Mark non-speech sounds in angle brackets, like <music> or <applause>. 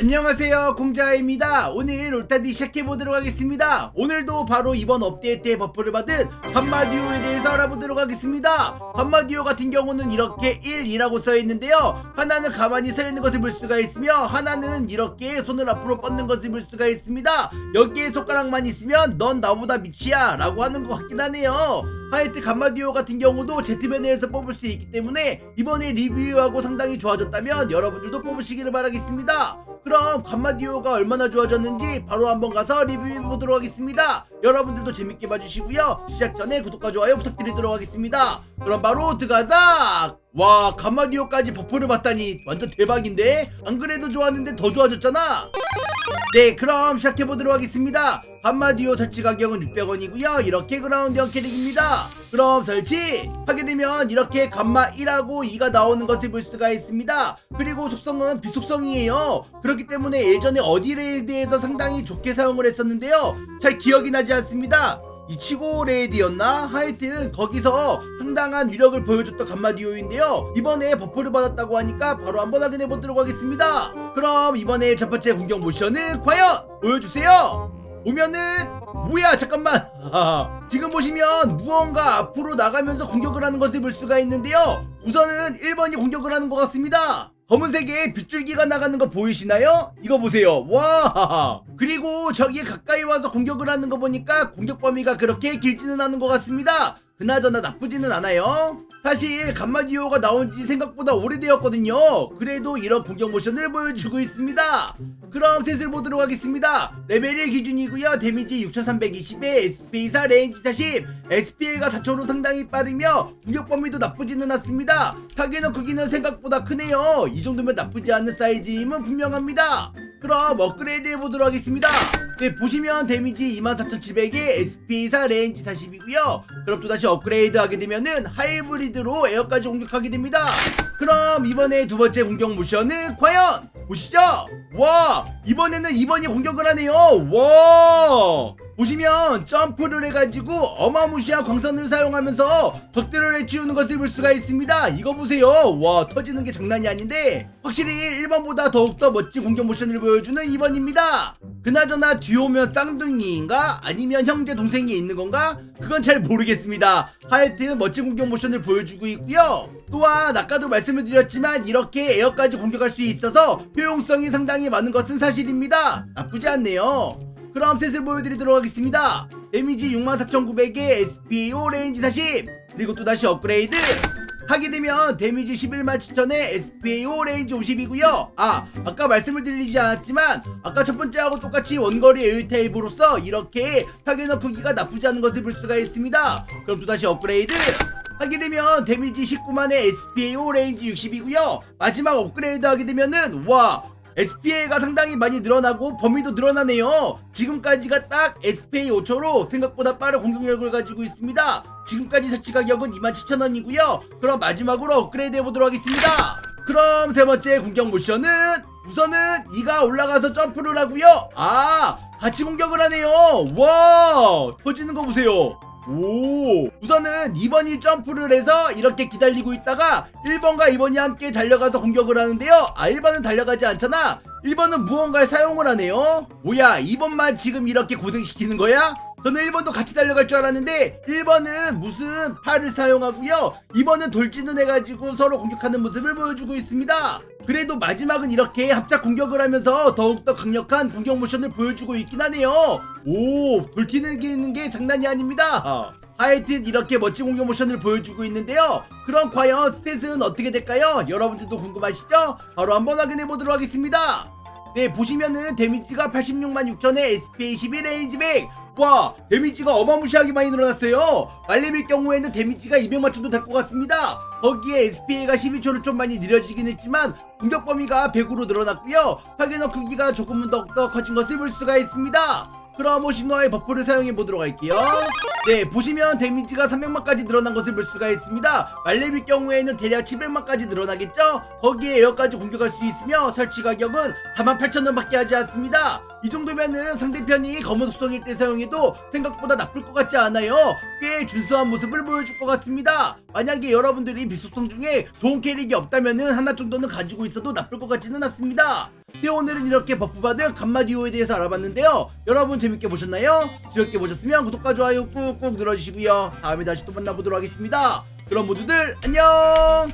안녕하세요 공자입니다. 오늘 올타디 시작해보도록 하겠습니다. 오늘도 바로 이번 업데이트의 버프를 받은 감마듀오에 대해서 알아보도록 하겠습니다. 감마듀오 같은 경우는 이렇게 1이라고 써있는데요. 하나는 가만히 서있는 것을 볼 수가 있으며 하나는 이렇게 손을 앞으로 뻗는 것을 볼 수가 있습니다. 여기에 손가락만 있으면 넌 나보다 미치야 라고 하는 것 같긴 하네요. 하여튼 감마디오 같은 경우도 제트맨에서 뽑을 수 있기 때문에 이번에 리뷰하고 상당히 좋아졌다면 여러분들도 뽑으시기를 바라겠습니다. 그럼 감마디오가 얼마나 좋아졌는지 바로 한번 가서 리뷰해 보도록 하겠습니다. 여러분들도 재밌게 봐주시고요. 시작 전에 구독과 좋아요 부탁드리도록 하겠습니다. 그럼 바로 들어가자! 와 감마디오까지 버프를 받다니 완전 대박인데? 안 그래도 좋았는데 더 좋아졌잖아? 네 그럼 시작해보도록 하겠습니다 한마디오 설치 가격은 600원이고요. 이렇게 그라운드형 캐릭입니다. 그럼 설치 하게 되면 이렇게 감마 1하고 2가 나오는 것을 볼 수가 있습니다. 그리고 속성은 비속성이에요. 그렇기 때문에 예전에 어디 레이드에서 상당히 좋게 사용을 했었는데요. 잘 기억이 나지 않습니다. 이치고 레이드였나? 하여튼 거기서 상당한 위력을 보여줬던 감마디오인데요. 이번에 버프를 받았다고 하니까 바로 한번 확인해 보도록 하겠습니다. 그럼 이번에 첫 번째 공격 모션은 과연 보여주세요 보면은 뭐야 잠깐만 <laughs> 지금 보시면 무언가 앞으로 나가면서 공격을 하는 것을 볼 수가 있는데요 우선은 1번이 공격을 하는 것 같습니다 검은색에 빗줄기가 나가는 거 보이시나요? 이거 보세요. 와! <laughs> 그리고 저기 가까이 와서 공격을 하는 거 보니까 공격 범위가 그렇게 길지는 않은 것 같습니다. 그나저나 나쁘지는 않아요. 사실 감마디오가 나온 지 생각보다 오래되었거든요. 그래도 이런 공격 모션을 보여주고 있습니다. 그럼 셋을 보도록 하겠습니다. 레벨 1 기준이고요. 데미지 6320에 SPA4 레인지 40, SPA가 4초로 상당히 빠르며 공격 범위도 나쁘지는 않습니다. 타겟의 크기는 생각보다 크네요. 이 정도면 나쁘지 않은 사이즈임은 분명합니다. 그럼 업그레이드 해보도록 하겠습니다. 네, 보시면 데미지 24,700에 SPA4 레인지 40이고요. 그럼 또다시 업그레이드 하게 되면은 하이브리드로 에어까지 공격하게 됩니다. 그럼 이번에 두 번째 공격 모션은 과연 보시죠. 와, 이번에는 2번이 공격을 하네요. 와. 보시면 점프를 해가지고 어마무시한 광선을 사용하면서 적들을 해치우는 것을 볼 수가 있습니다. 이거 보세요. 와 터지는 게 장난이 아닌데 확실히 1번보다 더욱더 멋진 공격 모션을 보여주는 2번입니다. 그나저나 듀오면 쌍둥이인가 아니면 형제 동생이 있는 건가 그건 잘 모르겠습니다. 하여튼 멋진 공격 모션을 보여주고 있고요. 또한 아까도 말씀을 드렸지만 이렇게 에어까지 공격할 수 있어서 효용성이 상당히 많은 것은 사실입니다. 나쁘지 않네요. 그럼 셋을 보여드리도록 하겠습니다. 데미지 64,900에 SPO 레인지 40 그리고 또다시 업그레이드 하게 되면 데미지 11만 7천에 SPO 레인지 50이고요. 아 아까 말씀을 드리지 않았지만 아까 첫 번째하고 똑같이 원거리 타입으로서 이렇게 타겟너 크기가 나쁘지 않은 것을 볼 수가 있습니다. 그럼 또다시 업그레이드 하게 되면 데미지 19만에 SPO 레인지 60이고요. 마지막 업그레이드 하게 되면은 와 SPA가 상당히 많이 늘어나고 범위도 늘어나네요. 지금까지가 딱 SPA 5초로 생각보다 빠른 공격력을 가지고 있습니다. 지금까지 설치 가격은 27,000원이고요. 그럼 마지막으로 업그레이드 해보도록 하겠습니다. 그럼 세 번째 공격 모션은 우선은 이가 올라가서 점프를 하고요. 아 같이 공격을 하네요. 와 터지는 거 보세요. 오! 우선은 2번이 점프를 해서 이렇게 기다리고 있다가 1번과 2번이 함께 달려가서 공격을 하는데요. 아 1번은 달려가지 않잖아. 1번은 무언가를 사용을 하네요. 뭐야 2번만 지금 이렇게 고생시키는 거야? 저는 1번도 같이 달려갈 줄 알았는데 1번은 무슨 팔을 사용하고요. 2번은 돌진을 해가지고 서로 공격하는 모습을 보여주고 있습니다. 그래도 마지막은 이렇게 합작 공격을 하면서 더욱더 강력한 공격 모션을 보여주고 있긴 하네요. 오 돌진을 게 장난이 아닙니다. 하여튼 이렇게 멋진 공격 모션을 보여주고 있는데요. 그럼 과연 스탯은 어떻게 될까요? 여러분들도 궁금하시죠? 바로 한번 확인해 보도록 하겠습니다. 네 보시면은 데미지가 86만 6천에 SPA 11 레인지 100 와 데미지가 어마무시하게 많이 늘어났어요. 말렘일 경우에는 데미지가 200만 정도 될 것 같습니다. 거기에 SPA가 12초로 좀 많이 느려지긴 했지만 공격 범위가 100으로 늘어났고요. 타겟너 크기가 조금은 더욱더 커진 것을 볼 수가 있습니다 그럼 오시노아의 버프를 사용해 보도록 할게요. 네, 보시면 데미지가 300만까지 늘어난 것을 볼 수가 있습니다. 말레빌 경우에는 대략 700만까지 늘어나겠죠? 거기에 에어까지 공격할 수 있으며 설치 가격은 48,000원 밖에 하지 않습니다. 이 정도면은 상대편이 검은 속성일 때 사용해도 생각보다 나쁠 것 같지 않아요. 꽤 준수한 모습을 보여줄 것 같습니다. 만약에 여러분들이 비속성 중에 좋은 캐릭이 없다면은 하나 정도는 가지고 있어도 나쁠 것 같지는 않습니다. 네 오늘은 이렇게 버프 받은 감마디오에 대해서 알아봤는데요. 여러분 재밌게 보셨나요? 즐겁게 보셨으면 구독과 좋아요 꾹꾹 눌러주시고요. 다음에 다시 또 만나보도록 하겠습니다. 그럼 모두들 안녕